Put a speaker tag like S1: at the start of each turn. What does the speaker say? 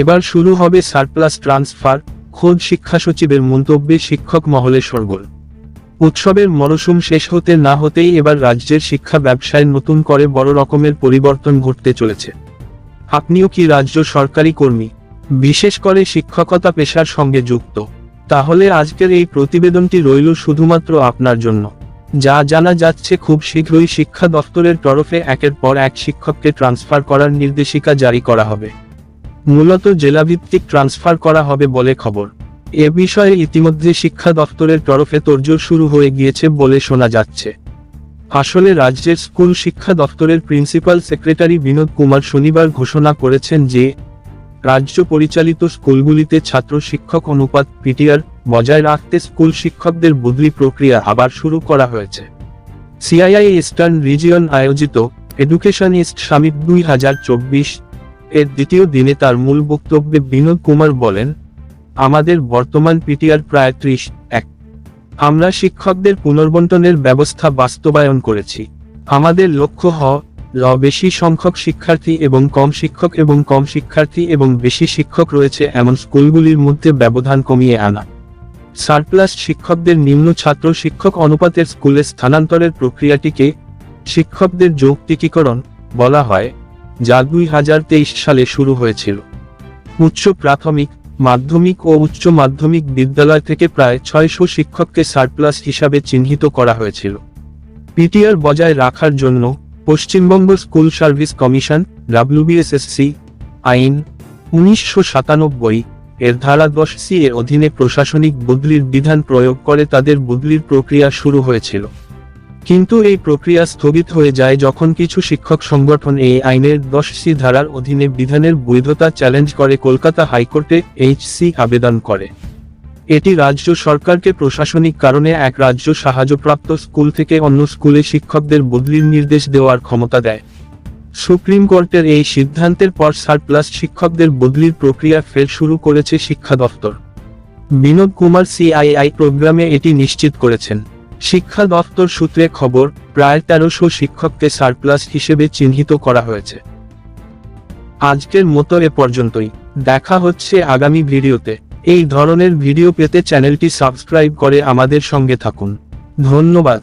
S1: এবার শুরু হবে সারপ্লাস ট্রান্সফার, খোদ শিক্ষা সচিবের মন্তব্যে শিক্ষক মহলে সরগোল উৎসবের মরশুম শেষ হতে না হতেই এবার রাজ্যের শিক্ষা ব্যবসায় নতুন করে বড় রকমের পরিবর্তন ঘটতে চলেছে। আপনিও কি রাজ্য সরকারি কর্মী? বিশেষ করে শিক্ষকতা পেশার সঙ্গে যুক্ত। তাহলে আজকের এই প্রতিবেদনটি রইল শুধুমাত্র আপনার জন্য। যা জানা যাচ্ছে খুব শীঘ্রই শিক্ষা দফতরের তরফে একের পর এক শিক্ষককে ট্রান্সফার করার নির্দেশিকা জারি করা হবে। মূলত জেলাভিত্তিক ট্রান্সফার করা হবে বলে খবর। এ বিষয়ে ইতিমধ্যে শিক্ষা দফতরের তরফে তোড়জোড় শুরু হয়ে গিয়েছে বলে শোনা যাচ্ছে। আসলে রাজ্যের স্কুল শিক্ষা দফতরের প্রিন্সিপাল সেক্রেটারি বিনোদ কুমার শনিবার ঘোষণা করেছেন যে, রাজ্য পরিচালিত স্কুলগুলিতে ছাত্র শিক্ষক অনুপাত পিটিআর বজায় রাখতে স্কুল শিক্ষকদের বদলি প্রক্রিয়া আবার শুরু করা হয়েছে। সিআইআই ইস্টার্ন রিজিয়ন আয়োজিত এডুকেশন ইস্ট সামিট দুই হাজার চব্বিশ এর দ্বিতীয় দিনে তার মূল বক্তব্যে বিনোদ কুমার বলেন, আমাদের বর্তমান পিটিআর প্রায় ত্রিশ, এক। আমরা শিক্ষকদের পুনর্বন্টনের ব্যবস্থা বাস্তবায়ন করেছি। আমাদের লক্ষ্য হ ল বেশি সংখ্যক শিক্ষার্থী এবং কম শিক্ষক এবং কম শিক্ষার্থী এবং বেশি শিক্ষক রয়েছে এমন স্কুলগুলির মধ্যে ব্যবধান কমিয়ে আনা। সারপ্লাস শিক্ষকদের নিম্ন ছাত্র শিক্ষক অনুপাতের স্কুলে স্থানান্তরের প্রক্রিয়াটিকে শিক্ষকদের যৌক্তিকীকরণ বলা হয়। যা দুই হাজার তেইশ সালে শুরু হয়েছিল। উচ্চ প্রাথমিক, মাধ্যমিক ও উচ্চ মাধ্যমিক বিদ্যালয় থেকে প্রায় ছয়শো শিক্ষককে সারপ্লাস হিসাবে চিহ্নিত করা হয়েছিল। পিটিআর বজায় রাখার জন্য Paschimbanga school service commission WBSSC আইন, উনিশশো সাতানব্বই এর ধারা দশ সি এর অধীনে প্রশাসনিক বদলির বিধান প্রয়োগ করে তাদের বদলির প্রক্রিয়া শুরু হয়েছিল। কিন্তু এই প্রক্রিয়া স্থগিত হয়ে যায় যখন কিছু শিক্ষক সংগঠন এই আইনের দশ সি ধারার অধীনে বিধানের বৈধতা চ্যালেঞ্জ করে কলকাতা হাইকোর্টে এইচসি আবেদন করে। এটি রাজ্য সরকারকে প্রশাসনিক কারণে এক রাজ্য সাহায্যপ্রাপ্ত স্কুল থেকে অন্য স্কুলে শিক্ষকদের বদলির নির্দেশ দেওয়ার ক্ষমতা দেয়। সুপ্রিম কোর্টের এই সিদ্ধান্তের পর সারপ্লাস শিক্ষকদের বদলির প্রক্রিয়া ফের শুরু করেছে শিক্ষা দফতর। বিনোদ কুমার সিআইআই প্রোগ্রামে এটি নিশ্চিত করেছেন। শিক্ষা দফতর সূত্রে খবর, প্রায় তেরোশো শিক্ষককে সারপ্লাস হিসেবে চিহ্নিত করা হয়েছে। আজকের মতো এ পর্যন্তই। দেখা হচ্ছে আগামী ভিডিওতে। এই ধরনের ভিডিও পেতে চ্যানেলটি সাবস্ক্রাইব করে আমাদের সঙ্গে থাকুন। ধন্যবাদ।